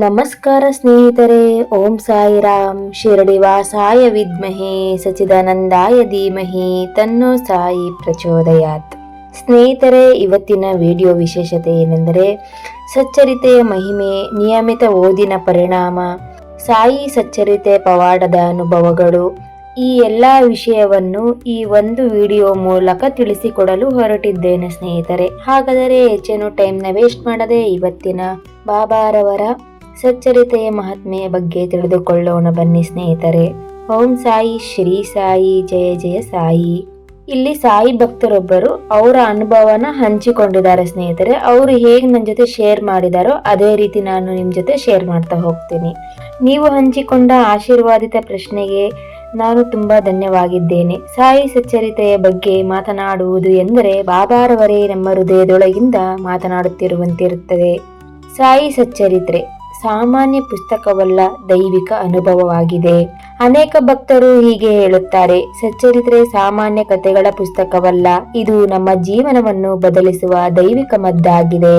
ನಮಸ್ಕಾರ ಸ್ನೇಹಿತರೆ, ಓಂ ಸಾಯಿರಾಮ್. ಶಿರಡಿ ವಾಸಾಯ ವಿದ್ಮಹಿ ಸಚಿದಾನಂದಾಯ ಧೀಮಹಿ, ತನ್ನೋ ಸಾಯಿ ಪ್ರಚೋದಯಾತ್. ಸ್ನೇಹಿತರೆ, ಇವತ್ತಿನ ವಿಡಿಯೋ ವಿಶೇಷತೆ ಏನೆಂದರೆ, ಸಚ್ಚರಿತೆಯ ಮಹಿಮೆ, ನಿಯಮಿತ ಓದಿನ ಪರಿಣಾಮ, ಸಾಯಿ ಸಚ್ಚರಿತೆ ಪವಾಡದ ಅನುಭವಗಳು, ಈ ಎಲ್ಲ ವಿಷಯವನ್ನು ಈ ಒಂದು ವಿಡಿಯೋ ಮೂಲಕ ತಿಳಿಸಿಕೊಡಲು ಹೊರಟಿದ್ದೇನೆ ಸ್ನೇಹಿತರೆ. ಹಾಗಾದರೆ ಹೆಚ್ಚೇನು ಟೈಮ್ನ ವೇಸ್ಟ್ ಮಾಡದೆ ಇವತ್ತಿನ ಬಾಬಾರವರ ಸಚ್ಚರಿತೆಯ ಮಹಾತ್ಮೆಯ ಬಗ್ಗೆ ತಿಳಿದುಕೊಳ್ಳೋಣ ಬನ್ನಿ ಸ್ನೇಹಿತರೆ. ಓಂ ಸಾಯಿ, ಶ್ರೀ ಸಾಯಿ, ಜಯ ಜಯ ಸಾಯಿ. ಇಲ್ಲಿ ಸಾಯಿ ಭಕ್ತರೊಬ್ಬರು ಅವರ ಅನುಭವನ ಹಂಚಿಕೊಂಡಿದ್ದಾರೆ ಸ್ನೇಹಿತರೆ. ಅವರು ಹೇಗೆ ನನ್ನ ಜೊತೆ ಶೇರ್ ಮಾಡಿದಾರೋ ಅದೇ ರೀತಿ ನಾನು ನಿಮ್ಮ ಜೊತೆ ಶೇರ್ ಮಾಡ್ತಾ ಹೋಗ್ತೀನಿ. ನೀವು ಹಂಚಿಕೊಂಡ ಆಶೀರ್ವಾದಿತ ಪ್ರಶ್ನೆಗೆ ನಾನು ತುಂಬಾ ಧನ್ಯವಾಗಿದ್ದೇನೆ. ಸಾಯಿ ಸಚ್ಚರಿತೆಯ ಬಗ್ಗೆ ಮಾತನಾಡುವುದು ಎಂದರೆ ಬಾಬಾರವರೇ ನಮ್ಮ ಹೃದಯದೊಳಗಿಂದ ಮಾತನಾಡುತ್ತಿರುವಂತಿರುತ್ತದೆ. ಸಾಯಿ ಸಚ್ಚರಿತ್ರೆ ಸಾಮಾನ್ಯ ಪುಸ್ತಕವಲ್ಲ, ದೈವಿಕ ಅನುಭವವಾಗಿದೆ. ಅನೇಕ ಭಕ್ತರು ಹೀಗೆ ಹೇಳುತ್ತಾರೆ. ಸಚ್ಚರಿತ್ರೆ ಸಾಮಾನ್ಯ ಕಥೆಗಳ ಪುಸ್ತಕವಲ್ಲ, ಇದು ನಮ್ಮ ಜೀವನವನ್ನು ಬದಲಿಸುವ ದೈವಿಕ ಮದ್ದಾಗಿದೆ.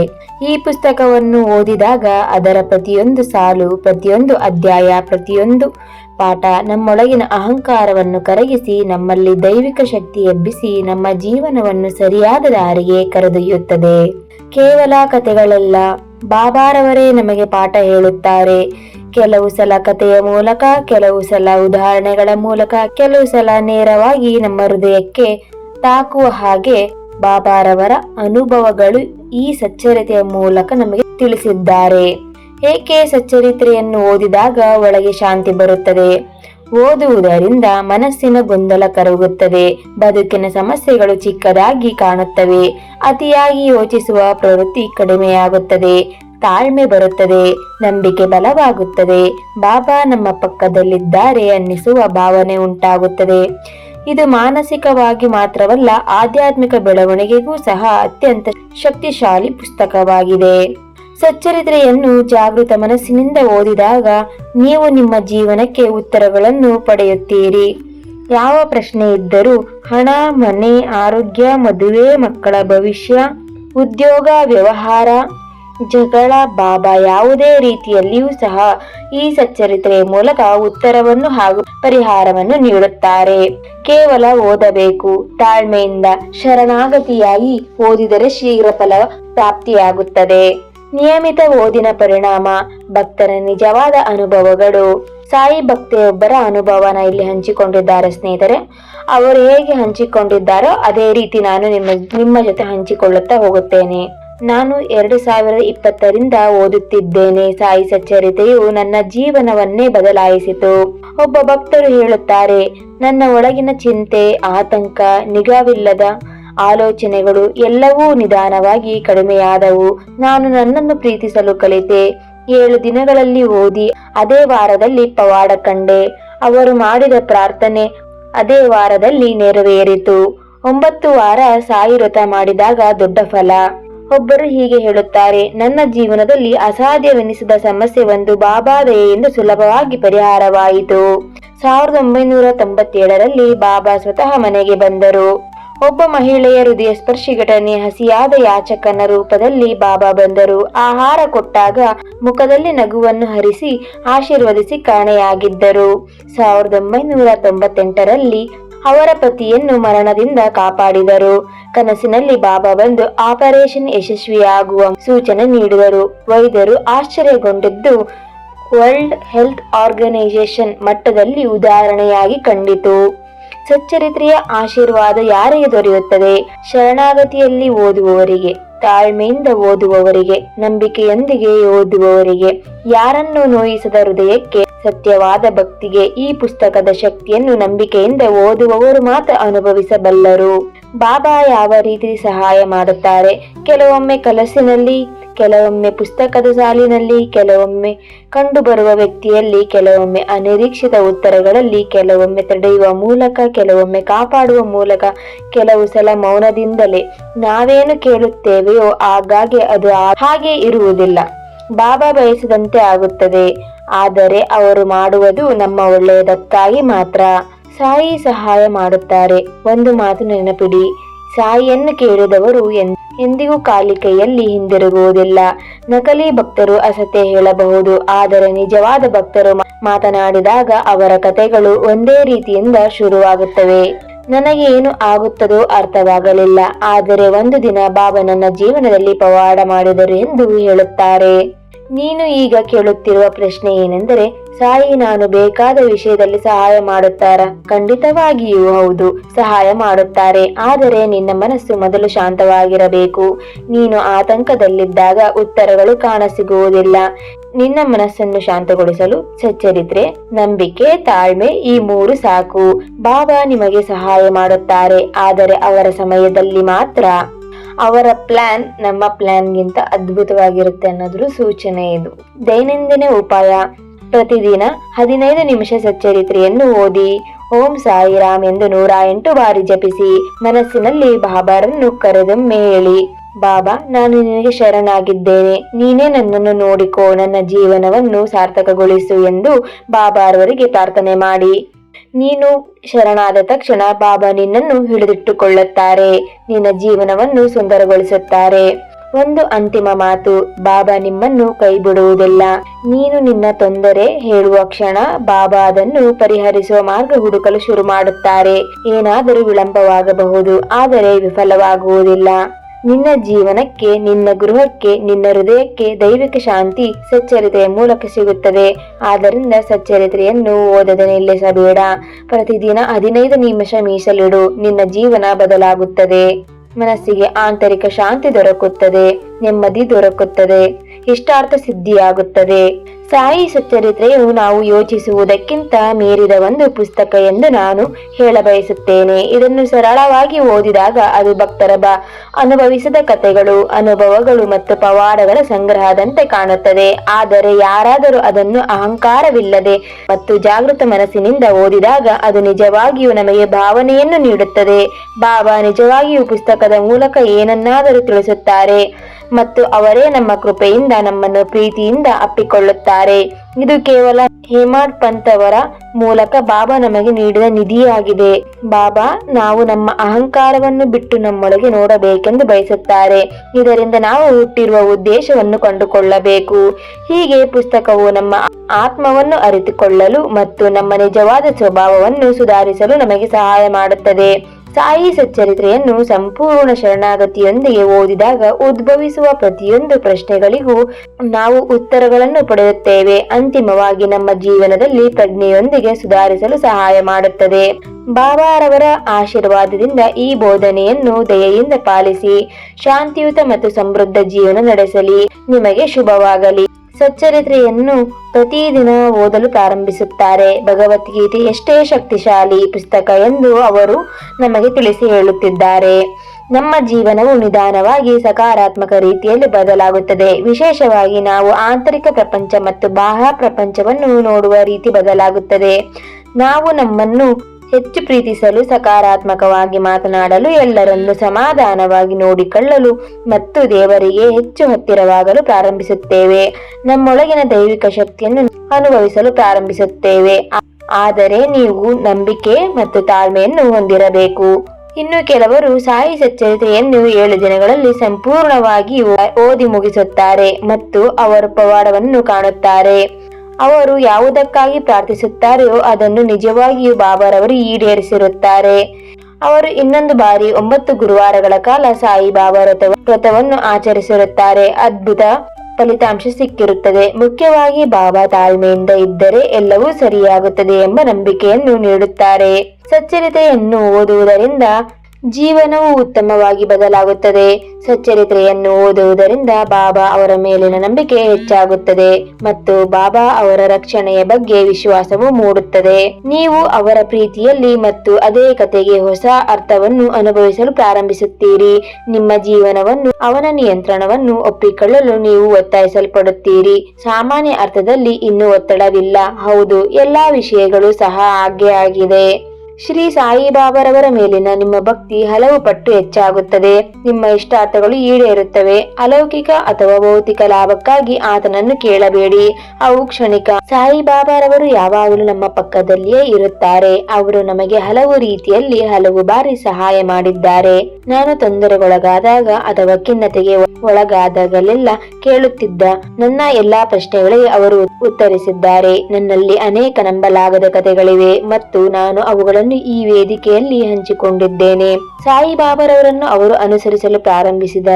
ಈ ಪುಸ್ತಕವನ್ನು ಓದಿದಾಗ ಅದರ ಪ್ರತಿಯೊಂದು ಸಾಲು, ಪ್ರತಿಯೊಂದು ಅಧ್ಯಾಯ, ಪ್ರತಿಯೊಂದು ಪಾಠ ನಮ್ಮೊಳಗಿನ ಅಹಂಕಾರವನ್ನು ಕರಗಿಸಿ, ನಮ್ಮಲ್ಲಿ ದೈವಿಕ ಶಕ್ತಿ ಎಬ್ಬಿಸಿ, ನಮ್ಮ ಜೀವನವನ್ನು ಸರಿಯಾದ ದಾರಿಗೆ ಕರೆದೊಯ್ಯುತ್ತದೆ. ಕೇವಲ ಕಥೆಗಳಲ್ಲ ಬಾಬಾರವರೇ ನಮಗೆ ಪಾಠ ಹೇಳುತ್ತಾರೆ. ಕೆಲವು ಸಲ ಕಥೆಯ ಮೂಲಕ, ಕೆಲವು ಸಲ ಉದಾಹರಣೆಗಳ ಮೂಲಕ, ಕೆಲವು ಸಲ ನೇರವಾಗಿ ನಮ್ಮ ಹೃದಯಕ್ಕೆ ತಾಕುವ ಹಾಗೆ ಬಾಬಾರವರ ಅನುಭವಗಳು ಈ ಸಚ್ಚರಿತೆಯ ಮೂಲಕ ನಮಗೆ ತಿಳಿಸಿದ್ದಾರೆ. ಏಕೆ ಸಚ್ಚರಿತ್ರೆಯನ್ನು ಓದಿದಾಗ ಒಳಗೆ ಶಾಂತಿ ಬರುತ್ತದೆ? ಓದುವುದರಿಂದ ಮನಸ್ಸಿನ ಗೊಂದಲ ಕರಗುತ್ತದೆ. ಬದುಕಿನ ಸಮಸ್ಯೆಗಳು ಚಿಕ್ಕದಾಗಿ ಕಾಣುತ್ತವೆ. ಅತಿಯಾಗಿ ಯೋಚಿಸುವ ಪ್ರವೃತ್ತಿ ಕಡಿಮೆಯಾಗುತ್ತದೆ. ತಾಳ್ಮೆ ಬರುತ್ತದೆ. ನಂಬಿಕೆ ಬಲವಾಗುತ್ತದೆ. ಬಾಬಾ ನಮ್ಮ ಪಕ್ಕದಲ್ಲಿದ್ದಾರೆ ಅನ್ನಿಸುವ ಭಾವನೆ ಉಂಟಾಗುತ್ತದೆ. ಇದು ಮಾನಸಿಕವಾಗಿ ಮಾತ್ರವಲ್ಲ, ಆಧ್ಯಾತ್ಮಿಕ ಬೆಳವಣಿಗೆಗೂ ಸಹ ಅತ್ಯಂತ ಶಕ್ತಿಶಾಲಿ ಪುಸ್ತಕವಾಗಿದೆ. ಸಚ್ಚರಿತ್ರೆಯನ್ನು ಜಾಗೃತ ಮನಸ್ಸಿನಿಂದ ಓದಿದಾಗ ನೀವು ನಿಮ್ಮ ಜೀವನಕ್ಕೆ ಉತ್ತರಗಳನ್ನು ಪಡೆಯುತ್ತೀರಿ. ಯಾವ ಪ್ರಶ್ನೆ ಇದ್ದರೂ ಹಣ, ಮನೆ, ಆರೋಗ್ಯ, ಮದುವೆ, ಮಕ್ಕಳ ಭವಿಷ್ಯ, ಉದ್ಯೋಗ, ವ್ಯವಹಾರ, ಜಗಳ, ಬಾಬಾ ಯಾವುದೇ ರೀತಿಯಲ್ಲಿಯೂ ಸಹ ಈ ಸಚ್ಚರಿತ್ರೆಯ ಮೂಲಕ ಉತ್ತರವನ್ನು ಹಾಗೂ ಪರಿಹಾರವನ್ನು ನೀಡುತ್ತಾರೆ. ಕೇವಲ ಓದಬೇಕು. ತಾಳ್ಮೆಯಿಂದ ಶರಣಾಗತಿಯಾಗಿ ಓದಿದರೆ ಶೀಘ್ರ ಫಲ ಪ್ರಾಪ್ತಿಯಾಗುತ್ತದೆ. ನಿಯಮಿತ ಓದಿನ ಪರಿಣಾಮ, ಭಕ್ತರ ನಿಜವಾದ ಅನುಭವಗಳು. ಸಾಯಿ ಭಕ್ತಿಯೊಬ್ಬರ ಅನುಭವನ ಇಲ್ಲಿ ಹಂಚಿಕೊಂಡಿದ್ದಾರೆ ಸ್ನೇಹಿತರೆ. ಅವರು ಹೇಗೆ ಹಂಚಿಕೊಂಡಿದ್ದಾರೋ ಅದೇ ರೀತಿ ನಾನು ನಿಮ್ಮ ನಿಮ್ಮ ಜೊತೆ ಹಂಚಿಕೊಳ್ಳುತ್ತಾ ಹೋಗುತ್ತೇನೆ. ನಾನು ಎರಡು ಸಾವಿರದ ಇಪ್ಪತ್ತರಿಂದ ಓದುತ್ತಿದ್ದೇನೆ. ಸಾಯಿ ಸಚ್ಚರಿತೆಯು ನನ್ನ ಜೀವನವನ್ನೇ ಬದಲಾಯಿಸಿತು. ಒಬ್ಬ ಭಕ್ತರು ಹೇಳುತ್ತಾರೆ, ನನ್ನ ಒಳಗಿನ ಚಿಂತೆ, ಆತಂಕ, ನಿಗಾವಿಲ್ಲದ ಆಲೋಚನೆಗಳು ಎಲ್ಲವೂ ನಿಧಾನವಾಗಿ ಕಡಿಮೆಯಾದವು. ನಾನು ನನ್ನನ್ನು ಪ್ರೀತಿಸಲು ಕಲಿತೆ. ಏಳು ದಿನಗಳಲ್ಲಿ ಓದಿ ಅದೇ ವಾರದಲ್ಲಿ ಪವಾಡ ಕಂಡೆ. ಅವರು ಮಾಡಿದ ಪ್ರಾರ್ಥನೆ ಅದೇ ವಾರದಲ್ಲಿ ನೆರವೇರಿತು. ಒಂಬತ್ತು ವಾರ ಸಾಯಿ ಮಾಡಿದಾಗ ದೊಡ್ಡ ಫಲ. ಒಬ್ಬರು ಹೀಗೆ ಹೇಳುತ್ತಾರೆ, ನನ್ನ ಜೀವನದಲ್ಲಿ ಅಸಾಧ್ಯವೆನಿಸಿದ ಸಮಸ್ಯೆ ಒಂದು ಬಾಬಾ ದಯೆಯಿಂದ ಸುಲಭವಾಗಿ ಪರಿಹಾರವಾಯಿತು. ಸಾವಿರದ ಒಂಬೈನೂರ ತೊಂಬತ್ತೇಳರಲ್ಲಿ ಬಾಬಾ ಸ್ವತಃ ಮನೆಗೆ ಬಂದರು. ಒಬ್ಬ ಮಹಿಳೆಯ ಹೃದಯ ಸ್ಪರ್ಶಿ ಘಟನೆ ಹಸಿಯಾದ ಯಾಚಕನ ರೂಪದಲ್ಲಿ ಬಾಬಾ ಬಂದರು. ಆಹಾರ ಕೊಟ್ಟಾಗ ಮುಖದಲ್ಲಿ ನಗುವನ್ನು ಹರಿಸಿ ಆಶೀರ್ವದಿಸಿ ಕಾಣೆಯಾಗಿದ್ದರು. ಸಾವಿರದ ಒಂಬೈನೂರ ತೊಂಬತ್ತೆಂಟರಲ್ಲಿ ಅವರ ಪತಿಯನ್ನು ಮರಣದಿಂದ ಕಾಪಾಡಿದರು. ಕನಸಿನಲ್ಲಿ ಬಾಬಾ ಬಂದು ಆಪರೇಷನ್ ಯಶಸ್ವಿಯಾಗುವ ಸೂಚನೆ ನೀಡಿದರು. ವೈದ್ಯರು ಆಶ್ಚರ್ಯಗೊಂಡಿದ್ದು, ವರ್ಲ್ಡ್ ಹೆಲ್ತ್ ಆರ್ಗನೈಸೇಷನ್ ಮಟ್ಟದಲ್ಲಿ ಉದಾಹರಣೆಯಾಗಿ ಕಂಡಿತು. ಸಚ್ಚರಿತ್ರೆಯ ಆಶೀರ್ವಾದ ಯಾರಿಗೆ ದೊರೆಯುತ್ತದೆ? ಶರಣಾಗತಿಯಲ್ಲಿ ಓದುವವರಿಗೆ, ತಾಳ್ಮೆಯಿಂದ ಓದುವವರಿಗೆ, ನಂಬಿಕೆಯೊಂದಿಗೆ ಓದುವವರಿಗೆ. ಯಾರನ್ನು ನೋಯಿಸದ ಹೃದಯಕ್ಕೆ ಸತ್ಯವಾದ ಭಕ್ತಿಗೆ ಈ ಪುಸ್ತಕದ ಶಕ್ತಿಯನ್ನು ನಂಬಿಕೆಯಿಂದ ಓದುವವರು ಮಾತ್ರ ಅನುಭವಿಸಬಲ್ಲರು. ಬಾಬಾ ಯಾವ ರೀತಿ ಸಹಾಯ ಮಾಡುತ್ತಾರೆ? ಕೆಲವೊಮ್ಮೆ ಕಲಸಿನಲ್ಲಿ ಕೆಲವೊಮ್ಮೆ ಪುಸ್ತಕದ ಸಾಲಿನಲ್ಲಿ, ಕೆಲವೊಮ್ಮೆ ಕಂಡುಬರುವ ವ್ಯಕ್ತಿಯಲ್ಲಿ, ಕೆಲವೊಮ್ಮೆ ಅನಿರೀಕ್ಷಿತ ಉತ್ತರಗಳಲ್ಲಿ, ಕೆಲವೊಮ್ಮೆ ತಡೆಯುವ ಮೂಲಕ, ಕೆಲವೊಮ್ಮೆ ಕಾಪಾಡುವ ಮೂಲಕ, ಕೆಲವು ಸಲ ಮೌನದಿಂದಲೇ ನಾವೇನು ಕೇಳುತ್ತೇವೆಯೋ ಆಗಾಗ್ಗೆ ಅದು ಹಾಗೆ ಇರುವುದಿಲ್ಲ. ಬಾಬಾ ಬಯಸಿದಂತೆ ಆಗುತ್ತದೆ. ಆದರೆ ಅವರು ಮಾಡುವುದು ನಮ್ಮ ಒಳ್ಳೆಯದಕ್ಕಾಗಿ ಮಾತ್ರ. ಸಾಯಿ ಸಹಾಯ ಮಾಡುತ್ತಾರೆ. ಒಂದು ಮಾತು ನೆನಪಿಡಿ. ಸಾಯಿಯನ್ನು ಕೇಳಿದವರು ಎಂದಿಗೂ ಕಾಲಿಕೆಯಲ್ಲಿ ಹಿಂದಿರುಗುವುದಿಲ್ಲ. ನಕಲಿ ಭಕ್ತರು ಅಸತ್ಯ ಹೇಳಬಹುದು. ಆದರೆ ನಿಜವಾದ ಭಕ್ತರು ಮಾತನಾಡಿದಾಗ ಅವರ ಕಥೆಗಳು ಒಂದೇ ರೀತಿಯಿಂದ ಶುರುವಾಗುತ್ತವೆ. ನನಗೆ ಏನು ಆಗುತ್ತದೋ ಅರ್ಥವಾಗಲಿಲ್ಲ. ಆದರೆ ಒಂದು ದಿನ ಬಾಬಾ ನನ್ನ ಜೀವನದಲ್ಲಿ ಪವಾಡ ಮಾಡಿದರು ಎಂದು ಹೇಳುತ್ತಾರೆ. ನೀನು ಈಗ ಕೇಳುತ್ತಿರುವ ಪ್ರಶ್ನೆ ಏನೆಂದರೆ ಸಾಯಿ, ನಾನು ಬೇಕಾದ ವಿಷಯದಲ್ಲಿ ಸಹಾಯ ಮಾಡುತ್ತಾರ? ಖಂಡಿತವಾಗಿಯೂ ಹೌದು, ಸಹಾಯ ಮಾಡುತ್ತಾರೆ. ಆದರೆ ನಿನ್ನ ಮನಸ್ಸು ಮೊದಲು ಶಾಂತವಾಗಿರಬೇಕು. ನೀನು ಆತಂಕದಲ್ಲಿದ್ದಾಗ ಉತ್ತರಗಳು ಕಾಣಸಿಗುವುದಿಲ್ಲ. ನಿನ್ನ ಮನಸ್ಸನ್ನು ಶಾಂತಗೊಳಿಸಲು ಸಚ್ಚರಿತ್ರೆ, ನಂಬಿಕೆ, ತಾಳ್ಮೆ, ಈ ಮೂರು ಸಾಕು. ಬಾಬಾ ನಿಮಗೆ ಸಹಾಯ ಮಾಡುತ್ತಾರೆ, ಆದರೆ ಅವರ ಸಮಯದಲ್ಲಿ ಮಾತ್ರ. ಅವರ ಪ್ಲಾನ್ ನಮ್ಮ ಪ್ಲಾನ್ಗಿಂತ ಅದ್ಭುತವಾಗಿರುತ್ತೆ ಅನ್ನೋದ್ರ ಸೂಚನೆ ಇದು. ದೈನಂದಿನ ಉಪಾಯ. ಪ್ರತಿದಿನ ಹದಿನೈದು ನಿಮಿಷ ಸಚ್ಚರಿತ್ರೆಯನ್ನು ಓದಿ ಓಂ ಸಾಯಿರಾಮ್ ಎಂದು ನೂರ ಎಂಟು ಬಾರಿ ಜಪಿಸಿ ಮನಸ್ಸಿನಲ್ಲಿ ಬಾಬಾರನ್ನು ಕರೆದೊಮ್ಮೆ ಹೇಳಿ, ಬಾಬಾ, ನಾನು ನಿನಗೆ ಶರಣಾಗಿದ್ದೇನೆ. ನೀನೇ ನನ್ನನ್ನು ನೋಡಿಕೋ, ನನ್ನ ಜೀವನವನ್ನು ಸಾರ್ಥಕಗೊಳಿಸು ಎಂದು ಬಾಬಾರವರಿಗೆ ಪ್ರಾರ್ಥನೆ ಮಾಡಿ. ನೀನು ಶರಣಾದ ತಕ್ಷಣ ಬಾಬಾ ನಿನ್ನನ್ನು ಹಿಡಿದಿಟ್ಟುಕೊಳ್ಳುತ್ತಾರೆ. ನಿನ್ನ ಜೀವನವನ್ನು ಸುಂದರಗೊಳಿಸುತ್ತಾರೆ. ಒಂದು ಅಂತಿಮ ಮಾತು, ಬಾಬಾ ನಿಮ್ಮನ್ನು ಕೈ ಬಿಡುವುದಿಲ್ಲ ನೀನು ನಿನ್ನ ತೊಂದರೆ ಹೇಳುವ ಕ್ಷಣ ಬಾಬಾ ಅದನ್ನು ಪರಿಹರಿಸುವ ಮಾರ್ಗ ಹುಡುಕಲು ಶುರು ಮಾಡುತ್ತಾರೆ. ಏನಾದರೂ ವಿಳಂಬವಾಗಬಹುದು, ಆದರೆ ವಿಫಲವಾಗುವುದಿಲ್ಲ. ನಿನ್ನ ಜೀವನಕ್ಕೆ, ನಿನ್ನ ಗೃಹಕ್ಕೆ, ನಿನ್ನ ಹೃದಯಕ್ಕೆ ದೈವಿಕ ಶಾಂತಿ ಸಚ್ಚರಿತೆಯ ಮೂಲಕ ಸಿಗುತ್ತದೆ. ಆದ್ದರಿಂದ ಸಚ್ಚರಿತ್ರೆಯನ್ನು ಓದದೆ ನಿಲ್ಲಿಸಬೇಡ. ಪ್ರತಿದಿನ ಹದಿನೈದು ನಿಮಿಷ ಮೀಸಲಿಡು. ನಿನ್ನ ಜೀವನ ಬದಲಾಗುತ್ತದೆ. ಮನಸ್ಸಿಗೆ ಆಂತರಿಕ ಶಾಂತಿ ದೊರಕುತ್ತದೆ ನೆಮ್ಮದಿ ದೊರಕುತ್ತದೆ ಇಷ್ಟಾರ್ಥ ಸಿದ್ಧಿಯಾಗುತ್ತದೆ. ಸಾಯಿ ಸಚ್ಚರಿತ್ರೆಯು ನಾವು ಯೋಚಿಸುವುದಕ್ಕಿಂತ ಮೀರಿದ ಒಂದು ಪುಸ್ತಕ ಎಂದು ನಾನು ಹೇಳಬಯಸುತ್ತೇನೆ. ಇದನ್ನು ಸರಳವಾಗಿ ಓದಿದಾಗ ಅದು ಭಕ್ತರ ಅನುಭವಿಸಿದ ಕಥೆಗಳು, ಅನುಭವಗಳು ಮತ್ತು ಪವಾಡಗಳ ಸಂಗ್ರಹದಂತೆ ಕಾಣುತ್ತದೆ. ಆದರೆ ಯಾರಾದರೂ ಅದನ್ನು ಅಹಂಕಾರವಿಲ್ಲದೆ ಮತ್ತು ಜಾಗೃತ ಮನಸ್ಸಿನಿಂದ ಓದಿದಾಗ ಅದು ನಿಜವಾಗಿಯೂ ನಮಗೆ ಭಾವನೆಯನ್ನು ನೀಡುತ್ತದೆ. ಬಾಬಾ ನಿಜವಾಗಿಯೂ ಪುಸ್ತಕದ ಮೂಲಕ ಏನನ್ನಾದರೂ ತಿಳಿಸುತ್ತಾರೆ. ಮತ್ತು ಅವರೇ ನಮ್ಮ ಕೃಪೆಯಿಂದ ನಮ್ಮನ್ನು ಪ್ರೀತಿಯಿಂದ ಅಪ್ಪಿಕೊಳ್ಳುತ್ತಾರೆ. ಇದು ಕೇವಲ ಹೇಮಾಡ್ ಪಂತ್ ಅವರ ಮೂಲಕ ಬಾಬಾ ನಮಗೆ ನೀಡಿದ ನಿಧಿಯಾಗಿದೆ. ಬಾಬಾ, ನಾವು ನಮ್ಮ ಅಹಂಕಾರವನ್ನು ಬಿಟ್ಟು ನಮ್ಮೊಳಗೆ ನೋಡಬೇಕೆಂದು ಬಯಸುತ್ತಾರೆ. ಇದರಿಂದ ನಾವು ಹುಟ್ಟಿರುವ ಉದ್ದೇಶವನ್ನು ಕಂಡುಕೊಳ್ಳಬೇಕು. ಹೀಗೆ ಪುಸ್ತಕವು ನಮ್ಮ ಆತ್ಮವನ್ನು ಅರಿತುಕೊಳ್ಳಲು ಮತ್ತು ನಮ್ಮ ನಿಜವಾದ ಸ್ವಭಾವವನ್ನು ಸುಧಾರಿಸಲು ನಮಗೆ ಸಹಾಯ ಮಾಡುತ್ತದೆ. ಸಾಯಿ ಸಚ್ಚರಿತ್ರೆಯನ್ನು ಸಂಪೂರ್ಣ ಶರಣಾಗತಿಯೊಂದಿಗೆ ಓದಿದಾಗ ಉದ್ಭವಿಸುವ ಪ್ರತಿಯೊಂದು ಪ್ರಶ್ನೆಗಳಿಗೂ ನಾವು ಉತ್ತರಗಳನ್ನು ಪಡೆಯುತ್ತೇವೆ. ಅಂತಿಮವಾಗಿ ನಮ್ಮ ಜೀವನದಲ್ಲಿ ಪ್ರಜ್ಞೆಯೊಂದಿಗೆ ಸುಧಾರಿಸಲು ಸಹಾಯ ಮಾಡುತ್ತದೆ. ಬಾಬಾರವರ ಆಶೀರ್ವಾದದಿಂದ ಈ ಬೋಧನೆಯನ್ನು ದಯೆಯಿಂದ ಪಾಲಿಸಿ, ಶಾಂತಿಯುತ ಮತ್ತು ಸಮೃದ್ಧ ಜೀವನ ನಡೆಸಲಿ. ನಿಮಗೆ ಶುಭವಾಗಲಿ. ಸಚ್ಚರಿತ್ರೆಯನ್ನು ಪ್ರತಿದಿನ ಓದಲು ಪ್ರಾರಂಭಿಸುತ್ತಾರೆ. ಭಗವದ್ಗೀತೆ ಎಷ್ಟೇ ಶಕ್ತಿಶಾಲಿ ಪುಸ್ತಕ ಎಂದು ಅವರು ನಮಗೆ ತಿಳಿಸಿ ಹೇಳುತ್ತಿದ್ದಾರೆ. ನಮ್ಮ ಜೀವನವು ನಿಧಾನವಾಗಿ ಸಕಾರಾತ್ಮಕ ರೀತಿಯಲ್ಲಿ ಬದಲಾಗುತ್ತದೆ. ವಿಶೇಷವಾಗಿ ನಾವು ಆಂತರಿಕ ಪ್ರಪಂಚ ಮತ್ತು ಬಾಹ್ಯ ಪ್ರಪಂಚವನ್ನು ನೋಡುವ ರೀತಿ ಬದಲಾಗುತ್ತದೆ. ನಾವು ನಮ್ಮನ್ನು ಹೆಚ್ಚು ಪ್ರೀತಿಸಲು, ಸಕಾರಾತ್ಮಕವಾಗಿ ಮಾತನಾಡಲು, ಎಲ್ಲರನ್ನು ಸಮಾಧಾನವಾಗಿ ನೋಡಿಕೊಳ್ಳಲು ಮತ್ತು ದೇವರಿಗೆ ಹೆಚ್ಚು ಹತ್ತಿರವಾಗಲು ಪ್ರಾರಂಭಿಸುತ್ತೇವೆ. ನಮ್ಮೊಳಗಿನ ದೈವಿಕ ಶಕ್ತಿಯನ್ನು ಅನುಭವಿಸಲು ಪ್ರಾರಂಭಿಸುತ್ತೇವೆ. ಆದರೆ ನೀವು ನಂಬಿಕೆ ಮತ್ತು ತಾಳ್ಮೆಯನ್ನು ಹೊಂದಿರಬೇಕು. ಇನ್ನು ಕೆಲವರು ಸಾಯಿ ಸಚ್ಚರಿತೆಯನ್ನು ಏಳು ದಿನಗಳಲ್ಲಿ ಸಂಪೂರ್ಣವಾಗಿ ಓದಿ ಮುಗಿಸುತ್ತಾರೆ ಮತ್ತು ಅವರು ಪವಾಡವನ್ನು ಕಾಣುತ್ತಾರೆ. ಅವರು ಯಾವುದಕ್ಕಾಗಿ ಪ್ರಾರ್ಥಿಸುತ್ತಾರೆಯೋ ಅದನ್ನು ನಿಜವಾಗಿಯೂ ಬಾಬಾರವರು ಈಡೇರಿಸಿರುತ್ತಾರೆ. ಅವರು ಇನ್ನೊಂದು ಬಾರಿ ಒಂಬತ್ತು ಗುರುವಾರಗಳ ಕಾಲ ಸಾಯಿ ಬಾಬಾ ವ್ರತ ವ್ರತವನ್ನು ಆಚರಿಸಿರುತ್ತಾರೆ. ಅದ್ಭುತ ಫಲಿತಾಂಶ ಸಿಕ್ಕಿರುತ್ತದೆ. ಮುಖ್ಯವಾಗಿ ಬಾಬಾ ತಾಳ್ಮೆಯಿಂದ ಇದ್ದರೆ ಎಲ್ಲವೂ ಸರಿಯಾಗುತ್ತದೆ ಎಂಬ ನಂಬಿಕೆಯನ್ನು ನೀಡುತ್ತಾರೆ. ಸಚ್ಚರಿತೆಯನ್ನು ಓದುವುದರಿಂದ ಜೀವನವು ಉತ್ತಮವಾಗಿ ಬದಲಾಗುತ್ತದೆ. ಸಚ್ಚರಿತ್ರೆಯನ್ನು ಓದುವುದರಿಂದ ಬಾಬಾ ಅವರ ಮೇಲಿನ ನಂಬಿಕೆ ಹೆಚ್ಚಾಗುತ್ತದೆ ಮತ್ತು ಬಾಬಾ ಅವರ ರಕ್ಷಣೆಯ ಬಗ್ಗೆ ವಿಶ್ವಾಸವು ಮೂಡುತ್ತದೆ. ನೀವು ಅವರ ಪ್ರೀತಿಯಲ್ಲಿ ಮತ್ತು ಅದೇ ಕಥೆಗೆ ಹೊಸ ಅರ್ಥವನ್ನು ಅನುಭವಿಸಲು ಪ್ರಾರಂಭಿಸುತ್ತೀರಿ. ನಿಮ್ಮ ಜೀವನವನ್ನು ಅವನ ನಿಯಂತ್ರಣವನ್ನು ಒಪ್ಪಿಕೊಳ್ಳಲು ನೀವು ಒತ್ತಾಯಿಸಲ್ಪಡುತ್ತೀರಿ. ಸಾಮಾನ್ಯ ಅರ್ಥದಲ್ಲಿ ಇನ್ನೂ ಒತ್ತಡವಿಲ್ಲ. ಹೌದು, ಎಲ್ಲಾ ವಿಷಯಗಳು ಸಹ ಹಾಗೆ ಆಗಿದೆ ಶ್ರೀ ಸಾಯಿಬಾಬರವರ ಮೇಲಿನ ನಿಮ್ಮ ಭಕ್ತಿ ಹಲವು ಪಟ್ಟು ಹೆಚ್ಚಾಗುತ್ತದೆ. ನಿಮ್ಮ ಇಷ್ಟಾರ್ಥಗಳು ಈಡೇರುತ್ತವೆ. ಅಲೌಕಿಕ ಅಥವಾ ಭೌತಿಕ ಲಾಭಕ್ಕಾಗಿ ಆತನನ್ನು ಕೇಳಬೇಡಿ. ಅವು ಕ್ಷಣಿಕ. ಸಾಯಿಬಾಬಾರವರು ಯಾವಾಗಲೂ ನಮ್ಮ ಪಕ್ಕದಲ್ಲಿಯೇ ಇರುತ್ತಾರೆ. ಅವರು ನಮಗೆ ಹಲವು ರೀತಿಯಲ್ಲಿ ಹಲವು ಬಾರಿ ಸಹಾಯ ಮಾಡಿದ್ದಾರೆ. ನಾನು ತೊಂದರೆಗೊಳಗಾದಾಗ ಅಥವಾ ಖಿನ್ನತೆಗೆ ಒಳಗಾದಾಗಲೆಲ್ಲ ಕೇಳುತ್ತಿದ್ದ ನನ್ನ ಎಲ್ಲಾ ಪ್ರಶ್ನೆಗಳಿಗೆ ಅವರು ಉತ್ತರಿಸಿದ್ದಾರೆ. ನನ್ನಲ್ಲಿ ಅನೇಕ ನಂಬಲಾಗದ ಕಥೆಗಳಿವೆ. ಮತ್ತು ನಾನು ಅವುಗಳನ್ನು ಈ ವೇದಿಕೆಯಲ್ಲಿ ಹಂಚಿಕೊಂಡಿದ್ದೇನೆ. ಸಾಯಿಬಾಬಾರವರನ್ನು ಅವರು ಅನುಸರಿಸಲು ಪ್ರಾರಂಭಿಸಿದ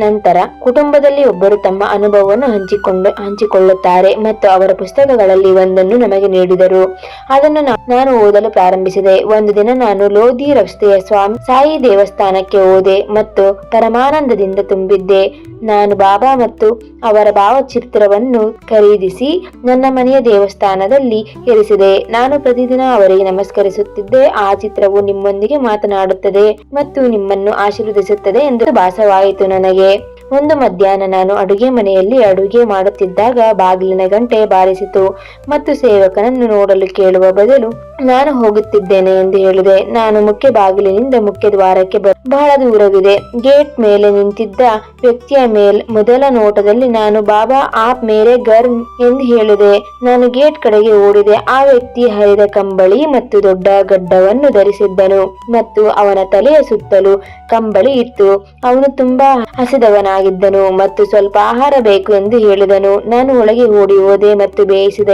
ನಂತರ ಕುಟುಂಬದಲ್ಲಿ ಒಬ್ಬರು ತಮ್ಮ ಅನುಭವವನ್ನು ಹಂಚಿಕೊಂಡು ಹಂಚಿಕೊಳ್ಳುತ್ತಾರೆ ಮತ್ತು ಅವರ ಪುಸ್ತಕಗಳಲ್ಲಿ ಒಂದನ್ನು ನಮಗೆ ನೀಡಿದರು. ಅದನ್ನು ನಾನು ಓದಲು ಪ್ರಾರಂಭಿಸಿದೆ. ಒಂದು ದಿನ ನಾನು ಲೋಧಿ ರಸ್ತೆಯ ಸ್ವಾಮಿ ಸಾಯಿ ದೇವಸ್ಥಾನಕ್ಕೆ ಓದೆ ಮತ್ತು ಪರಮಾನಂದದಿಂದ ತುಂಬಿದ್ದೆ. ನಾನು ಬಾಬಾ ಮತ್ತು ಅವರ ಭಾವಚಿತ್ರವನ್ನು ಖರೀದಿಸಿ ನನ್ನ ಮನೆಯ ದೇವಸ್ಥಾನದಲ್ಲಿ ಇರಿಸಿದೆ. ನಾನು ಪ್ರತಿದಿನ ಅವರಿಗೆ ನಮಸ್ಕರಿಸುತ್ತಿದ್ದೆ. ಆ ಚಿತ್ರವು ನಿಮ್ಮೊಂದಿಗೆ ಮಾತನಾಡುತ್ತದೆ ಮತ್ತು ನಿಮ್ಮನ್ನು ಆಶೀರ್ವದಿಸುತ್ತದೆ ಎಂದು ಭಾಸವಾಯಿತು ನನಗೆ. ಒಂದು ಮಧ್ಯಾಹ್ನ ನಾನು ಅಡುಗೆ ಮನೆಯಲ್ಲಿ ಅಡುಗೆ ಮಾಡುತ್ತಿದ್ದಾಗ ಬಾಗಿಲಿನ ಗಂಟೆ ಬಾರಿಸಿತು ಮತ್ತು ಸೇವಕನನ್ನು ನೋಡಲು ಕೇಳುವ ಬದಲು ನಾನು ಹೋಗುತ್ತಿದ್ದೇನೆ ಎಂದು ಹೇಳಿದೆ. ನಾನು ಮುಖ್ಯ ಬಾಗಿಲಿನಿಂದ ಮುಖ್ಯ ದ್ವಾರಕ್ಕೆ ಬಹಳ ದೂರವಿದೆ. ಗೇಟ್ ಮೇಲೆ ನಿಂತಿದ್ದ ವ್ಯಕ್ತಿಯ ಮೇಲ್ ಮೊದಲ ನೋಟದಲ್ಲಿ ನಾನು, ಬಾಬಾ, ಆಪ್ ಮೇರೆ ಗರ್ ಎಂದು ಹೇಳಿದೆ. ನಾನು ಗೇಟ್ ಕಡೆಗೆ ಓಡಿದೆ. ಆ ವ್ಯಕ್ತಿ ಹರಿದ ಕಂಬಳಿ ಮತ್ತು ದೊಡ್ಡ ಗಡ್ಡವನ್ನು ಧರಿಸಿದ್ದನು ಮತ್ತು ಅವನ ತಲೆಯ ಸುತ್ತಲೂ ಕಂಬಳಿ ಇತ್ತು. ಅವನು ತುಂಬಾ ಹಸಿದವನಾಗಿದ್ದನು ಮತ್ತು ಸ್ವಲ್ಪ ಆಹಾರ ಬೇಕು ಎಂದು ಹೇಳಿದನು. ನಾನು ಒಳಗೆ ಓಡಿ ಹೋದೆ ಮತ್ತು ಬೇಯಿಸಿದ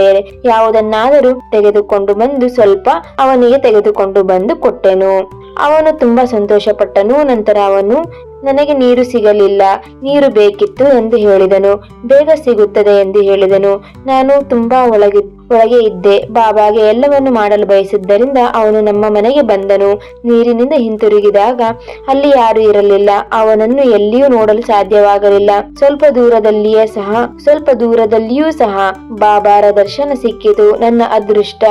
ಯಾವುದನ್ನಾದರೂ ತೆಗೆದುಕೊಂಡು ಬಂದು ಸ್ವಲ್ಪ ಅವನಿಗೆ ತೆಗೆದುಕೊಂಡು ಬಂದು ಕೊಟ್ಟೆನು. ಅವನು ತುಂಬಾ ಸಂತೋಷಪಟ್ಟನು, ನಂತರ ಅವನು, ನನಗೆ ನೀರು ಸಿಗಲಿಲ್ಲ, ನೀರು ಬೇಕಿತ್ತು ಎಂದು ಹೇಳಿದನು. ಬೇಗ ಸಿಗುತ್ತದೆ ಎಂದು ಹೇಳಿದನು. ನಾನು ತುಂಬಾ ಒಳಗೆ ಒಳಗೆ ಇದ್ದೆ. ಬಾಬಾಗೆ ಎಲ್ಲವನ್ನು ಮಾಡಲು ಬಯಸಿದ್ದರಿಂದ ಅವನು ನಮ್ಮ ಮನೆಗೆ ಬಂದನು. ನೀರಿನಿಂದ ಹಿಂತಿರುಗಿದಾಗ ಅಲ್ಲಿ ಯಾರು ಇರಲಿಲ್ಲ. ಅವನನ್ನು ಎಲ್ಲಿಯೂ ನೋಡಲು ಸಾಧ್ಯವಾಗಲಿಲ್ಲ. ಸ್ವಲ್ಪ ದೂರದಲ್ಲಿಯೇ ಸಹ, ಸ್ವಲ್ಪ ದೂರದಲ್ಲಿಯೂ ಸಹ ಬಾಬಾರ ದರ್ಶನ ಸಿಕ್ಕಿತು. ನನ್ನ ಅದೃಷ್ಟ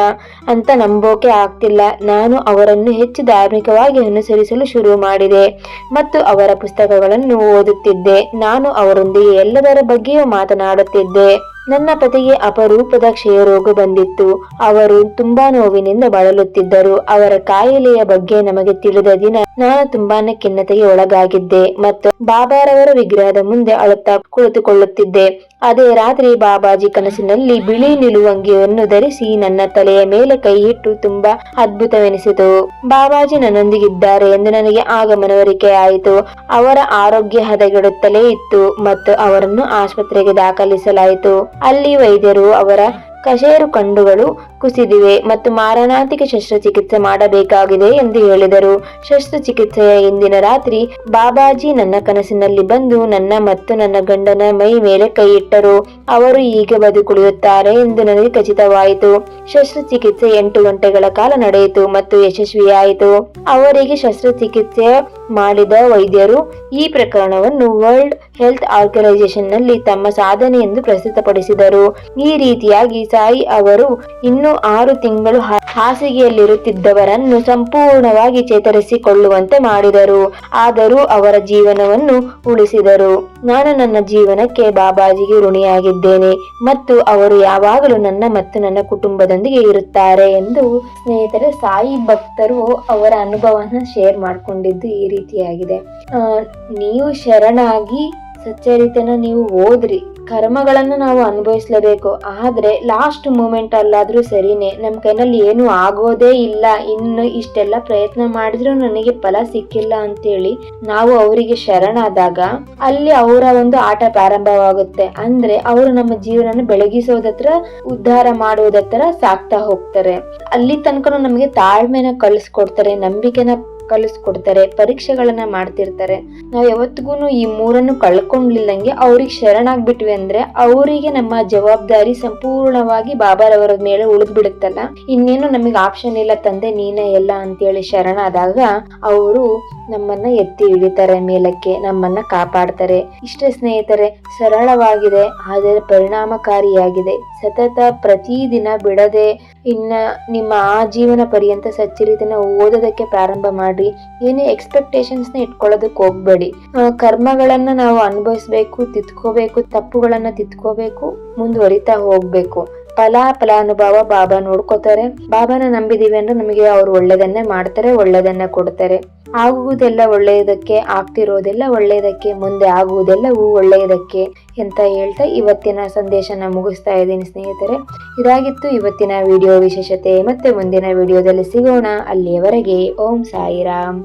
ಅಂತ ನಂಬೋಕೆ ಆಗ್ತಿಲ್ಲ. ನಾನು ಅವರನ್ನು ಹೆಚ್ಚು ಧಾರ್ಮಿಕವಾಗಿ ಅನುಸರಿಸಲು ಶುರು ಮಾಡಿದೆ ಮತ್ತು ಅವರ ಪುಸ್ತಕಗಳನ್ನು ಓದುತ್ತಿದ್ದೆ. ನಾನು ಅವರೊಂದಿಗೆ ಎಲ್ಲದರ ಬಗ್ಗೆಯೂ ಮಾತನಾಡುತ್ತಿದ್ದೆ. ನನ್ನ ಪತಿಗೆ ಅಪರೂಪದ ಕ್ಷಯರೋಗ ಬಂದಿತ್ತು. ಅವರು ತುಂಬಾ ನೋವಿನಿಂದ ಬಳಲುತ್ತಿದ್ದರು. ಅವರ ಕಾಯಿಲೆಯ ಬಗ್ಗೆ ನಮಗೆ ತಿಳಿದ ದಿನ ನಾನು ತುಂಬಾನೇ ಖಿನ್ನತೆಗೆ ಒಳಗಾಗಿದ್ದೆ ಮತ್ತು ಬಾಬಾರವರ ವಿಗ್ರಹದ ಮುಂದೆ ಅಳುತ್ತಾ ಕುಳಿತುಕೊಳ್ಳುತ್ತಿದ್ದೆ. ಅದೇ ರಾತ್ರಿ ಬಾಬಾಜಿ ಕನಸಿನಲ್ಲಿ ಬಿಳಿ ನಿಲುವಂಗಿಯನ್ನು ಧರಿಸಿ ನನ್ನ ತಲೆಯ ಮೇಲೆ ಕೈ ಇಟ್ಟು ತುಂಬಾ ಅದ್ಭುತವೆನಿಸಿತು. ಬಾಬಾಜಿ ನನ್ನೊಂದಿಗಿದ್ದಾರೆ ಎಂದು ನನಗೆ ಆಗ ಮನವರಿಕೆ ಆಯಿತು. ಅವರ ಆರೋಗ್ಯ ಹದಗೆಡುತ್ತಲೇ ಇತ್ತು ಮತ್ತು ಅವರನ್ನು ಆಸ್ಪತ್ರೆಗೆ ದಾಖಲಿಸಲಾಯಿತು. ಅಲ್ಲಿ ವೈದ್ಯರು ಅವರ ಕಶೇರು ಕಂಡುಗಳು ಕುಸಿದಿವೆ ಮತ್ತು ಮಾರಣಾಂತಿಕ ಶಸ್ತ್ರಚಿಕಿತ್ಸೆ ಮಾಡಬೇಕಾಗಿದೆ ಎಂದು ಹೇಳಿದರು. ಶಸ್ತ್ರಚಿಕಿತ್ಸೆಯ ಇಂದಿನ ರಾತ್ರಿ ಬಾಬಾಜಿ ನನ್ನ ಕನಸಿನಲ್ಲಿ ಬಂದು ನನ್ನ ಮತ್ತು ನನ್ನ ಗಂಡನ ಮೈ ಮೇಲೆ ಕೈ ಇಟ್ಟರು. ಅವರು ಹೀಗೆ ಬದುಕುಳಿಯುತ್ತಾರೆ ಎಂದು ನನಗೆ ಖಚಿತವಾಯಿತು. ಶಸ್ತ್ರಚಿಕಿತ್ಸೆ ಎಂಟು ಗಂಟೆಗಳ ಕಾಲ ನಡೆಯಿತು ಮತ್ತು ಯಶಸ್ವಿಯಾಯಿತು. ಅವರಿಗೆ ಶಸ್ತ್ರಚಿಕಿತ್ಸೆ ಮಾಡಿದ ವೈದ್ಯರು ಈ ಪ್ರಕರಣವನ್ನು ವರ್ಲ್ಡ್ ಹೆಲ್ತ್ ಆರ್ಗನೈಸೇಷನ್ನಲ್ಲಿ ತಮ್ಮ ಸಾಧನೆ ಎಂದು ಪ್ರಸ್ತುತಪಡಿಸಿದರು ಈ ರೀತಿಯಾಗಿ ಸಾಯಿ ಅವರು ಇನ್ನು ಆರು ತಿಂಗಳು ಹಾಸಿಗೆಯಲ್ಲಿರುತ್ತಿದ್ದವರನ್ನು ಸಂಪೂರ್ಣವಾಗಿ ಚೇತರಿಸಿಕೊಳ್ಳುವಂತೆ ಮಾಡಿದರು. ಆದರೂ ಅವರ ಜೀವನವನ್ನು ಉಳಿಸಿದರು. ನಾನು ನನ್ನ ಜೀವನಕ್ಕೆ ಬಾಬಾಜಿಗೆ ಋಣಿಯಾಗಿದ್ದೇನೆ ಮತ್ತು ಅವರು ಯಾವಾಗಲೂ ನನ್ನ ಮತ್ತು ನನ್ನ ಕುಟುಂಬದೊಂದಿಗೆ ಇರುತ್ತಾರೆ ಎಂದು ಸ್ನೇಹಿತರೆ, ಸಾಯಿ ಭಕ್ತರು ಅವರ ಅನುಭವನ ಶೇರ್ ಮಾಡಿಕೊಂಡಿದ್ದು ಈ ರೀತಿಯಾಗಿದೆ. ನೀವು ಶರಣಾಗಿ ಸಚ್ಚರಿತೆನ ನೀವು ಓದ್ರಿ. ಕರ್ಮಗಳನ್ನು ನಾವು ಅನುಭವಿಸ್ಲೇಬೇಕು. ಆದ್ರೆ ಲಾಸ್ಟ್ ಮೂಮೆಂಟ್ ಅಲ್ಲಾದ್ರೂ ಸರಿನೇ ನಮ್ಮ ಕೈನಲ್ಲಿ ಏನು ಆಗೋದೇ ಇಲ್ಲ. ಇನ್ನು ಇಷ್ಟೆಲ್ಲ ಪ್ರಯತ್ನ ಮಾಡಿದ್ರು ನನಗೆ ಫಲ ಸಿಕ್ಕಿಲ್ಲ ಅಂತೇಳಿ ನಾವು ಅವರಿಗೆ ಶರಣಾದಾಗ ಅಲ್ಲಿ ಅವರ ಒಂದು ಆಟ ಪ್ರಾರಂಭವಾಗುತ್ತೆ. ಅಂದ್ರೆ ಅವರು ನಮ್ಮ ಜೀವನ ಬೆಳಗಿಸೋದತ್ರ, ಉದ್ಧಾರ ಮಾಡೋದತ್ರ ಸಾಕ್ತಾ ಹೋಗ್ತಾರೆ. ಅಲ್ಲಿ ತನಕ ನಮಗೆ ತಾಳ್ಮೆನ ಕಳಿಸ್ಕೊಡ್ತಾರೆ, ನಂಬಿಕೆನ ಕಲಿಸ್ಕೊಡ್ತಾರೆ, ಪರೀಕ್ಷೆಗಳನ್ನ ಮಾಡ್ತಿರ್ತಾರೆ. ನಾವ್ ಯಾವತ್ತಿಗೂ ಈ ಮೂರನ್ನು ಕಳ್ಕೊಂಡ್ಲಿಲ್ಲಂಗೆ ಅವ್ರಿಗೆ ಶರಣಾಗ್ಬಿಟ್ವಿ ಅಂದ್ರೆ ಅವರಿಗೆ ನಮ್ಮ ಜವಾಬ್ದಾರಿ ಸಂಪೂರ್ಣವಾಗಿ ಬಾಬಾರವರ ಮೇಲೆ ಉಳಿದ್ ಬಿಡುತ್ತಲ್ಲ ಇನ್ನೇನು ನಮಗೆ ಆಪ್ಷನ್ ಇಲ್ಲ, ತಂದೆ ನೀನೇ ಎಲ್ಲ ಅಂತೇಳಿ ಶರಣಾದಾಗ ಅವರು ನಮ್ಮನ್ನ ಎತ್ತಿ ಹಿಡಿತಾರೆ ಮೇಲಕ್ಕೆ, ನಮ್ಮನ್ನ ಕಾಪಾಡ್ತಾರೆ. ಇಷ್ಟೇ ಸ್ನೇಹಿತರೆ, ಸರಳವಾಗಿದೆ, ಆದರೆ ಪರಿಣಾಮಕಾರಿಯಾಗಿದೆ. ಸತತ ಪ್ರತಿದಿನ ಬಿಡದೆ ಇನ್ನ ನಿಮ್ಮ ಆ ಜೀವನ ಪರ್ಯಂತ ಸಚ್ಚರಿತನ ಓದೋದಕ್ಕೆ ಪ್ರಾರಂಭ ಮಾಡಿ ಏನೇ ಎಕ್ಸ್ಪೆಕ್ಟೇಷನ್ಸ್ನ ಇಟ್ಕೊಳ್ಳೋದಕ್ಕೆ ಹೋಗ್ಬೇಡಿ. ಕರ್ಮಗಳನ್ನ ನಾವು ಅನುಭವಿಸ್ಬೇಕು ತಿತ್ಕೋಬೇಕು ತಪ್ಪುಗಳನ್ನ ತಿತ್ಕೋಬೇಕು ಮುಂದುವರಿತಾ ಹೋಗ್ಬೇಕು. ಫಲ ಫಲಾನುಭವ ಬಾಬಾ ನೋಡ್ಕೋತಾರೆ. ಬಾಬಾನ ನಂಬಿದೀವಿ ಅಂದ್ರೆ ನಮಗೆ ಅವ್ರು ಒಳ್ಳೇದನ್ನೇ ಮಾಡ್ತಾರೆ, ಒಳ್ಳೇದನ್ನೇ ಕೊಡ್ತಾರೆ. ಆಗುವುದೆಲ್ಲ ಒಳ್ಳೆಯದಕ್ಕೆ ಆಗ್ತಿರೋದೆಲ್ಲ, ಒಳ್ಳೆಯದಕ್ಕೆ ಮುಂದೆ ಆಗುವುದೆಲ್ಲವೂ ಒಳ್ಳೆಯದಕ್ಕೆ ಅಂತ ಹೇಳ್ತಾ ಇವತ್ತಿನ ಸಂದೇಶನ ಮುಗಿಸ್ತಾ ಇದ್ದೀನಿ ಸ್ನೇಹಿತರೆ. ಇದಾಗಿತ್ತು ಇವತ್ತಿನ ವಿಡಿಯೋ ವಿಶೇಷತೆ. ಮತ್ತೆ ಮುಂದಿನ ವಿಡಿಯೋದಲ್ಲಿ ಸಿಗೋಣ. ಅಲ್ಲಿಯವರೆಗೆ ಓಂ ಸಾಯಿರಾಮ್.